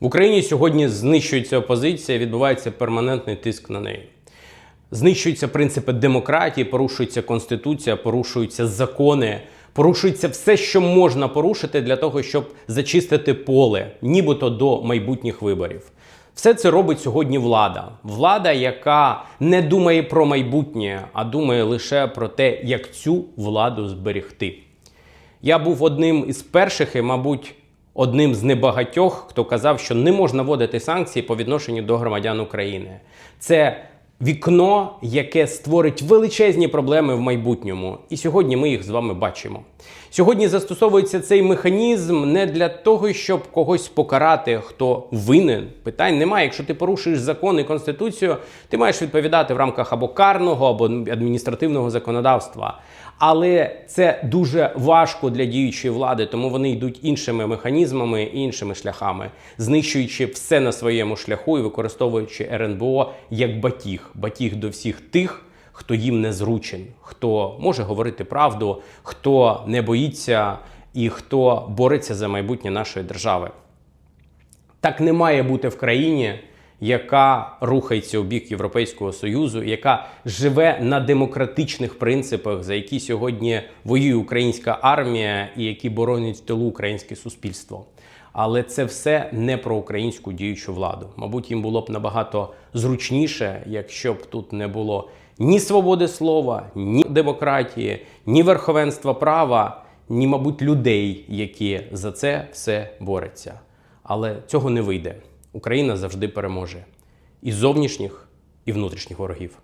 В Україні сьогодні знищується опозиція, відбувається перманентний тиск на неї. Знищуються принципи демократії, порушується конституція, порушуються закони, порушується все, що можна порушити для того, щоб зачистити поле, нібито до майбутніх виборів. Все це робить сьогодні влада. Влада, яка не думає про майбутнє, а думає лише про те, як цю владу зберегти. Я був одним із перших і, мабуть, одним з небагатьох, хто казав, що не можна вводити санкції по відношенню до громадян України. Це вікно, яке створить величезні проблеми в майбутньому. І сьогодні ми їх з вами бачимо. Сьогодні застосовується цей механізм не для того, щоб когось покарати, хто винен. Питань немає. Якщо ти порушуєш закон і конституцію, ти маєш відповідати в рамках або карного, або адміністративного законодавства. Але це дуже важко для діючої влади, тому вони йдуть іншими механізмами, і іншими шляхами, знищуючи все на своєму шляху і використовуючи РНБО як батіг, батіг до всіх тих, хто їм не зручен, хто може говорити правду, хто не боїться і хто бореться за майбутнє нашої держави. Так не має бути в країні, яка рухається у бік Європейського Союзу, яка живе на демократичних принципах, за які сьогодні воює українська армія і які боронять в тилу українське суспільство. Але це все не про українську діючу владу. Мабуть, їм було б набагато зручніше, якщо б тут не було ні свободи слова, ні демократії, ні верховенства права, ні, мабуть, людей, які за це все борються. Але цього не вийде. Україна завжди переможе і зовнішніх, і внутрішніх ворогів.